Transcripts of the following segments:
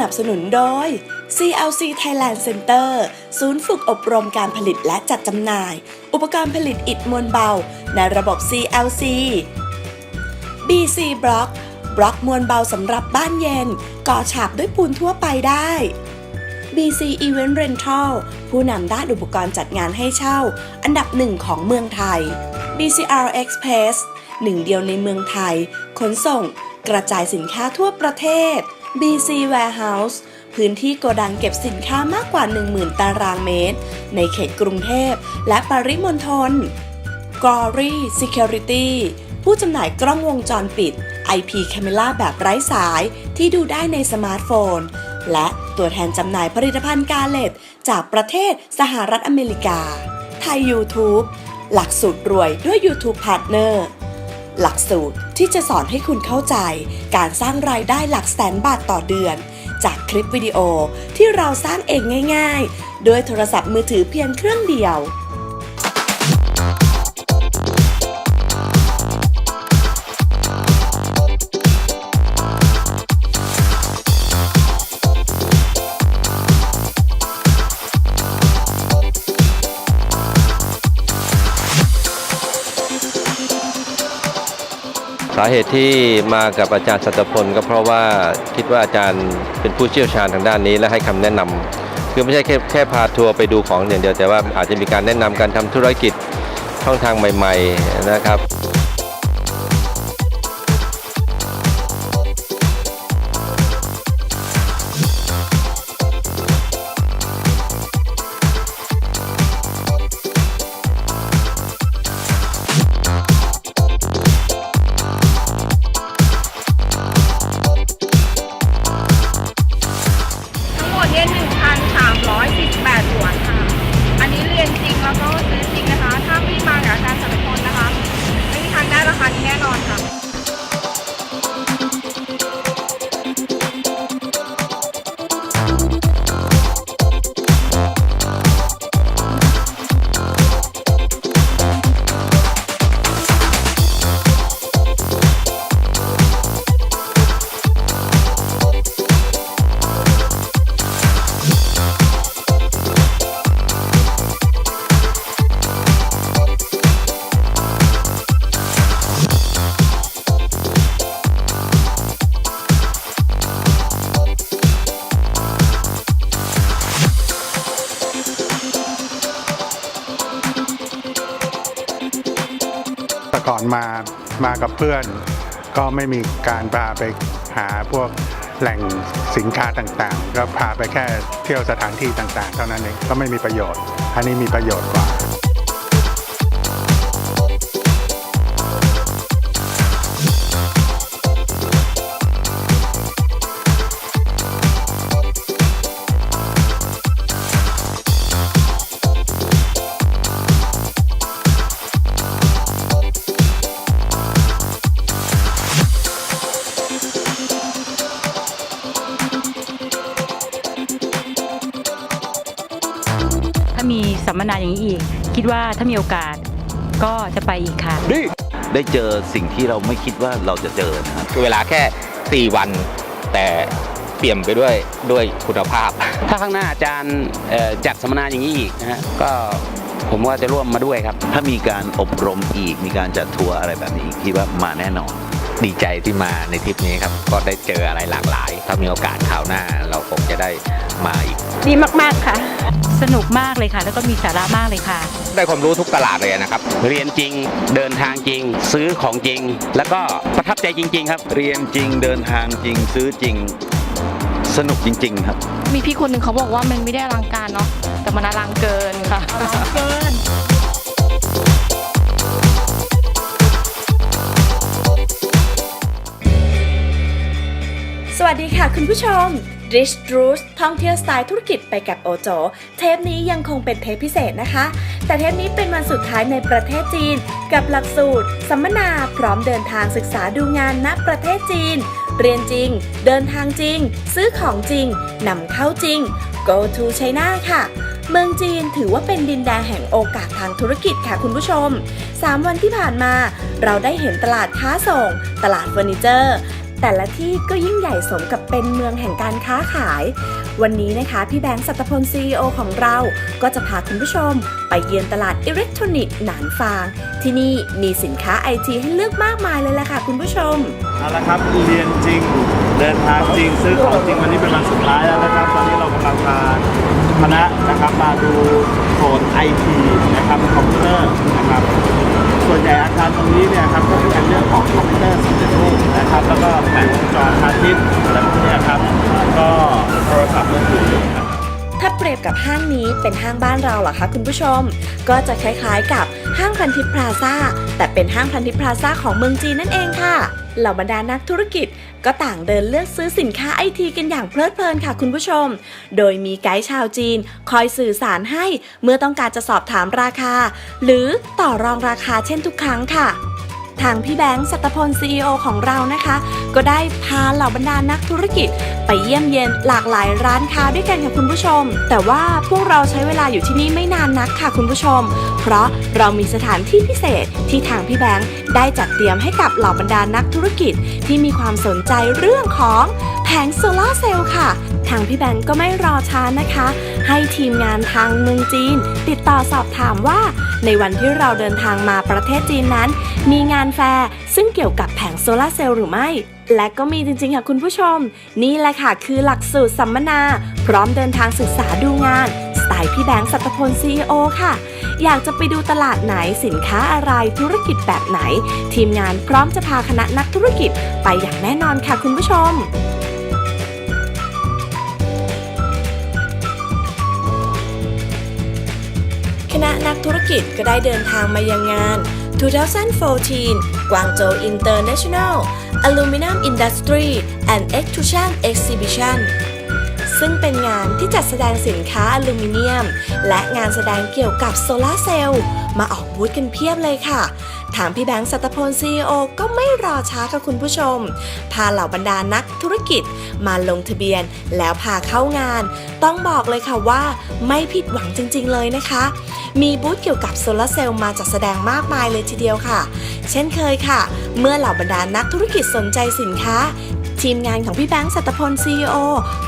นับสนุนโดย CLC Thailand Center ศูนย์ฝึกอบรมการผลิตและจัดจำหน่าย อุปกรณ์ผลิตอิฐมวลเบา ในระบบ CLC BC Block บล็อกมวลเบาสำหรับบ้านเย็น ก่อฉาบด้วยปูนทั่วไปได้ BC Event Rental ผู้นำด้านอุปกรณ์จัดงานให้เช่า อันดับหนึ่งของเมืองไทย BCR Express หนึ่งเดียวในเมืองไทย ขนส่ง กระจายสินค้าทั่วประเทศ BC Warehouse พื้นที่โกดังเก็บสินค้ามากกว่า 10,000 ตารางเมตร ในเขตกรุงเทพและปริมณฑล Glory Security ผู้จำหน่ายกล้องวงจรปิด IP Camera แบบไร้สายที่ดูได้ในสมาร์ทโฟน และตัวแทนจำหน่ายผลิตภัณฑ์กาเลตจากประเทศสหรัฐอเมริกา ไทย YouTube หลักสูตรรวยด้วย YouTube Partner หลักสูตรที่จะสอนให้คุณเข้าใจ การสร้างรายได้หลักแสนบาทต่อเดือน จากคลิปวิดีโอที่เราสร้างเองง่าย ๆ ด้วยโทรศัพท์มือถือเพียงเครื่องเดียว เหตุที่มากับอาจารย์สัตพลก็เพราะว่าคิดว่าอาจารย์เป็นผู้เชี่ยวชาญทางด้านนี้และให้คำแนะนำคือไม่ใช่แค่แค่พาทัวร์ไปดูของอย่างเดียวแต่ว่าอาจจะมีการแนะนำการทำธุรกิจช่องทางใหม่ ๆนะครับ อนมามากับเพื่อน ก็ไม่มีการพาไปหาพวกแหล่งสินค้าต่างๆ ก็พาไปแค่เที่ยวสถานที่ต่างๆ เท่านั้นเองก็ไม่มีประโยชน์ อันนี้มีประโยชน์กว่าถ้า คิดว่าถ้ามีโอกาสก็จะไปอีกค่ะได้เจอสิ่งที่เราไม่คิดว่าเราจะเจอนะครับ คือเวลาแค่ 4 วันแต่เปลี่ยนไปด้วยด้วยคุณภาพ ถ้าข้างหน้าอาจารย์เอ่อจัดสัมมนาอย่างนี้อีกนะฮะก็ผมว่าจะร่วมมาด้วยครับ ถ้ามีการอบรมอีกมีการจัดทัวร์อะไรแบบนี้อีกคิดว่ามาแน่นอน ดีใจที่มาในทริปนี้ครับ ก็ได้เจออะไรหลากหลาย ถ้ามีโอกาสคราวหน้าเราคงจะได้มาอีก ดีมาก ๆ ค่ะ สนุกมากเลยค่ะ แล้วก็มีสาระมากเลยค่ะ ได้ความรู้ทุกตลาดเลยนะครับ เรียนจริง เดินทางจริง ซื้อของจริง แล้วก็ประทับใจจริง ๆ ครับ เรียนจริง เดินทางจริง ซื้อจริง สนุกจริง ๆ ครับ มีพี่คนหนึ่งเขาบอกว่ามันไม่ได้อลังการเนาะ แต่มันอลังเกินค่ะส วัสดีค่ะคุณผู้ชม Rich r o o t ท่องเที่ยวสไตล์ธุรกิจไปกับโอโจ เทปนี้ยังคงเป็นเทปพิเศษนะคะ แต่เทปนี้เป็นวันสุดท้ายในประเทศจีน กับหลักสูตร สัมมนาพร้อมเดินทางศึกษาดูงานณประเทศจีน เรียนจริง เดินทางจริง ซื้อของจริงนำเข้าจริง Go to China ค่ะเมืองจีนถือว่าเป็นดินแดนแห่งโอกาสทางธุรกิจค่ะคุณผู้ชม 3 วันที่ผ่านมา เราได้เห็นตลาดค้าส่ง ตลาดเฟอร์นิเจอร์ แต่ละที่ก็ยิ่งใหญ่สมกับเป็นเมืองแห่งการค้าขาย วันนี้นะคะพี่แบงค์สัตพล CEO ของเรา ก็จะพาคุณผู้ชม ไปเยือนตลาดอิเล็กทรอนิกส์หนานฟาง ที่นี่มีสินค้าไอทีให้เลือกมากมายเลยล่ะค่ะคุณผู้ชม เอาละครับเรียนจริง เดินทางจริง ซื้อของจริงวันนี้เป็นวันสุดท้ายแล้วนะครับ ตอนนี้เรากำลังพาคณะนะครับมาดูโซนไอทีนะครับคอมพิวเตอร์ กับห้างนี้เป็นห้างบ้านเราเหรอคะคุณผู้ชม ก็จะคล้ายๆกับห้างพันทิพย์พลาซ่าแต่เป็นห้างพันทิพย์พลาซ่าของเมืองจีนนั่นเองค่ะ เหล่าบรรดานักธุรกิจก็ต่างเดินเลือกซื้อสินค้าไอทีกันอย่างเพลิดเพลินค่ะคุณผู้ชม โดยมีไกด์ชาวจีน คอยสื่อสารให้เมื่อต้องการจะสอบถามราคา หรือต่อรองราคาเช่นทุกครั้งค่ะ ทางพี่แบงค์สัตพล CEO ของเรานะคะ ก็ได้พาเหล่าบรรดานักธุรกิจ ไปเยี่ยมเยียนหลากหลายร้านค้าด้วยกันค่ะคุณผู้ชม แต่ว่าพวกเราใช้เวลาอยู่ที่นี่ไม่นานนักค่ะคุณผู้ชม เพราะเรามีสถานที่พิเศษที่ทางพี่แบงค์ได้จัดเตรียมให้กับเหล่าบรรดานักธุรกิจ ที่มีความสนใจเรื่องของแผงโซลาร์เซลล์ค่ะ ทางพี่แบงค์ก็ไม่รอช้านะคะ ให้ทีมงานทางเมืองจีน ติดต่อสอบถามว่า ในวันที่เราเดินทางมาประเทศจีนนั้น มีงานแฟร์ซึ่งเกี่ยวกับแผงโซลาร์เซลล์หรือไม่และก็มีจริงๆค่ะคุณผู้ชม นี่แหละค่ะคือหลักสูตรสัมมนา พร้อมเดินทางศึกษาดูงาน สไตล์พี่แบงค์สัตพล CEO ค่ะ อยากจะไปดูตลาดไหนสินค้าอะไรธุรกิจแบบไหน ทีมงานพร้อมจะพาคณะนักธุรกิจไปอย่างแน่นอนค่ะคุณผู้ชม กธุรกิจก็ได้เดินทางมายังงาน 2014กวางโจว International Aluminum Industry and Extrusion Exhibition ซึ่งเป็นงานที่จัดแสดงสินค้าอลูมิเนียม และงานแสดงเกี่ยวกับโซลาร์เซลล์มาออกบูธกันเพียบเลยค่ะ ทางพี่แบงค์สัตพล CEO ก็ไม่รอช้าค่ะคุณผู้ชม พาเหล่าบรรดานักธุรกิจมาลงทะเบียนแล้วพาเข้างาน ต้องบอกเลยค่ะว่าไม่ผิดหวังจริง ๆ เลยนะคะ มีบูธเกี่ยวกับโซลาร์เซลล์มาจัดแสดงมากมายเลยทีเดียวค่ะ เช่นเคยค่ะ เมื่อเหล่าบรรดานักธุรกิจสนใจสินค้า ทีมงานของพี่แบงค์สัตพล CEO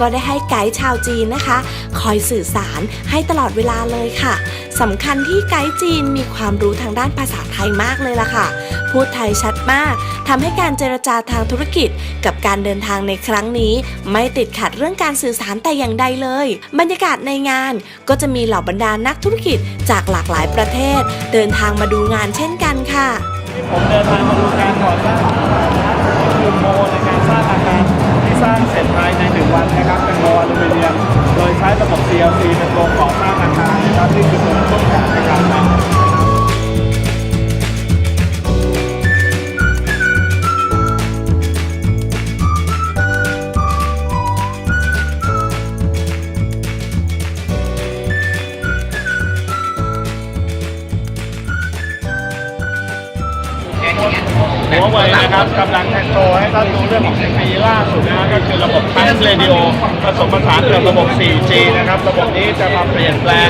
ก็ได้ให้ไกด์ชาวจีนนะคะ คอยสื่อสารให้ตลอดเวลาเลยค่ะสำคัญที่ไกด์จีนมีความรู้ทางด้านภาษาไทยมากเลยล่ะค่ะ พูดไทยชัดมากทำให้การเจรจาทางธุรกิจ กับการเดินทางในครั้งนี้ ไม่ติดขัดเรื่องการสื่อสารแต่อย่างใดเลย บรรยากาศในงานก็จะมีเหล่าบรรดานักธุรกิจจากหลากหลายประเทศ เดินทางมาดูงานเช่นกันค่ะ ผมเดินทางมาดูการก่อสร้างคือโมนการส สร้างเสร็จภายในหนึ่งวันนะครับเป็นโมอลูมิเนียม โดยใช้ระบบ CLC เป็นโรงก่อสร้างอาคารนะครับที่คือตัวต้นแบบในการทำ คือระบบ Trans Radio ผสมผสานกับระบบ 4G นะครับ ระบบนี้จะมาเปลี่ยนแปลง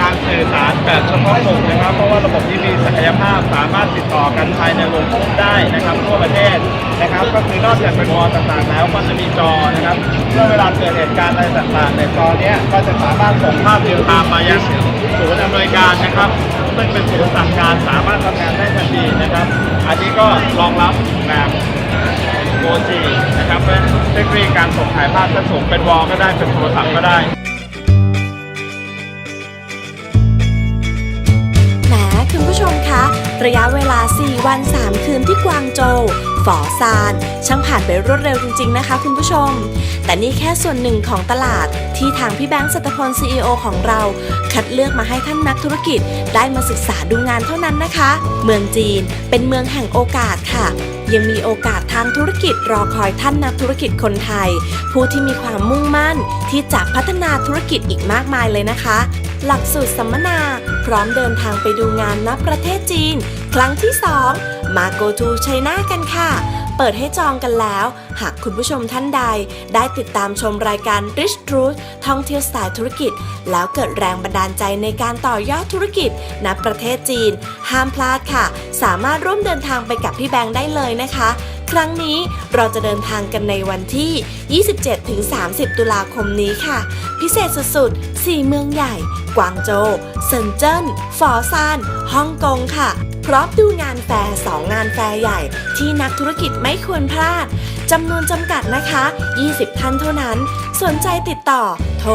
การสื่อสารแบบเฉพาะกลุ่มนะครับ เพราะว่าระบบที่มีศักยภาพสามารถติดต่อกันภายในวงกลมได้นะครับทั่วประเทศนะครับ ก็คือนอกจากเป็นวอลต่างๆ แล้วก็จะมีจอนะครับเมื่อเวลาเกิดเหตุการณ์อะไรต่างๆ ในจอเนี้ยก็จะสามารถส่งภาพเรียลไทม์มายังศูนย์อำนวยการนะครับซึ่งเป็นศูนย์สั่งการสามารถทำงานได้ทันทีนะครับ อันนี้ก็รองรับแบบ โ g นะครับเพราะฉะนั้นเทคโนโลยีการส่งถ่ายภาพจะสูงเป็นวอลก็ได้เป็นโทรศัพท์ก็ได้แหมคุณผู้ชมคะ ระยะเวลา 4 วัน 3 คืนที่กวางโจวฝอซาน ช่างผ่านไปรวดเร็วจริง ๆ นะคะคุณผู้ชม แต่นี่แค่ส่วนหนึ่งของตลาด ที่ทางพี่แบงค์สัตพล CEO ของเรา คัดเลือกมาให้ท่านนักธุรกิจได้มาศึกษาดูงานเท่านั้นนะคะ เมืองจีนเป็นเมืองแห่งโอกาสค่ะ ยังมีโอกาสทางธุรกิจรอคอยท่านนักธุรกิจคนไทย ผู้ที่มีความมุ่งมั่นที่จะพัฒนาธุรกิจอีกมากมายเลยนะคะ หลักสูตรสัมมนา พร้อมเดินทางไปดูงานณประเทศจีน ครั้งที่ 2 มาโกทูไชน่ากันค่ะ เปิดให้จองกันแล้ว หากคุณผู้ชมท่านใด ได้ติดตามชมรายการ Rich Truth ท่องเที่ยวสไตล์ธุรกิจ แล้วเกิดแรงบันดาลใจในการต่อยอดธุรกิจณประเทศจีน ห้ามพลาดค่ะ สามารถร่วมเดินทางไปกับพี่แบงค์ได้เลยนะคะ ครั้งนี้เราจะเดินทางกันในวันที่ 27-30 ตุลาคมนี้ค่ะ พิเศษสุดๆ4เมืองใหญ่ กวางโจวเซินเจิ้นฟอซาน ฮ่องกงค่ะ พร้อมดูงานแฟร์ 2 งานแฟร์ใหญ่ ที่นักธุรกิจไม่ควรพลาด จำนวนจำกัดนะคะ 20 ท่านเท่านั้น สนใจติดต่อ โทร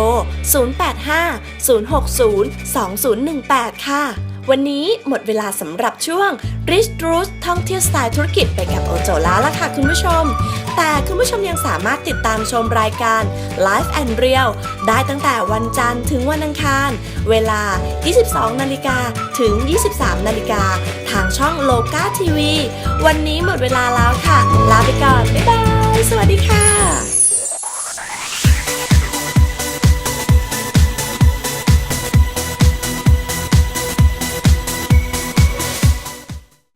085-060-2018 ค่ะ วันนี้หมดเวลาสำหรับช่วง Rich r o o t ท่องเที่ยวสไตล์ธุรกิจไปกับโอโจแล้วล่ะค่ะคุณผู้ชม แต่คุณผู้ชมยังสามารถติดตามชมรายการ Live and Real ได้ตั้งแต่วันจันทร์ถึงวันอังคาร เวลา 22 นาฬิกาถึง 23 นาฬิกา ทางช่องโลกาทีวี วันนี้หมดเวลาแล้วค่ะ ลาไปก่อน บ๊ายบาย สวัสดีค่ะ